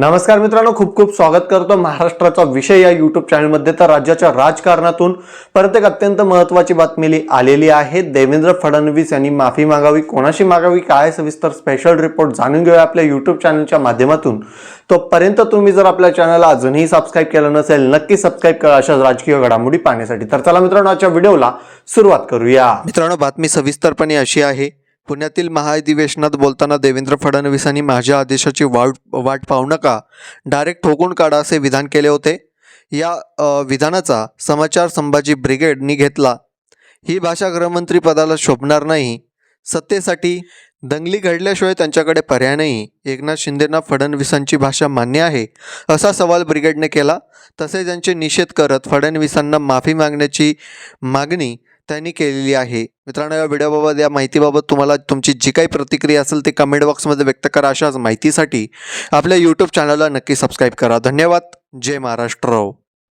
नमस्कार मित्रांनो खूप खूप स्वागत करतो महाराष्ट्राचा विषय या युट्यूब चॅनलमध्ये तर राज्याच्या राजकारणातून परत एक अत्यंत महत्वाची बातमी आलेली आहे. देवेंद्र फडणवीस यांनी माफी मागावी. कोणाशी मागावी? काय सविस्तर स्पेशल रिपोर्ट जाणून घेऊया आपल्या युट्यूब चॅनलच्या माध्यमातून. तोपर्यंत तुम्ही जर आपल्या चॅनलला अजूनही सबस्क्राईब केलं नसेल नक्की सबस्क्राईब करा. अशा राजकीय घडामोडी पाहण्यासाठी. तर चला मित्रांनो आजच्या व्हिडिओला सुरुवात करूया. मित्रांनो बातमी सविस्तरपणे अशी आहे. पुण्यातील महाअधिवेशनात बोलताना देवेंद्र फडणवीसांनी माझ्या आदेशाची वाट वाट पाहू नका. डायरेक्ट ठोकून काढा असे विधान केले होते. या विधानाचा समाचार संभाजी ब्रिगेडनी घेतला. ही भाषा गृहमंत्री पदाला शोभणार नाही. सत्तेसाठी दंगली घडल्याशिवाय त्यांच्याकडे पर्याय नाही. एकनाथ शिंदेना फडणवीसांची भाषा मान्य आहे असा सवाल ब्रिगेडने केला. तसेच त्यांचे निषेध करत फडणवीसांना माफी मागण्याची मागणी त्यांनी केलेली आहे. मित्रांनो या व्हिडिओबाबत या माहितीबाबत तुम्हाला तुमची जी काही प्रतिक्रिया असेल ते कमेंट बॉक्समध्ये व्यक्त करा. अशाच माहितीसाठी आपल्या यूट्यूब चॅनलला नक्की सबस्क्राईब करा. धन्यवाद. जय महाराष्ट्र.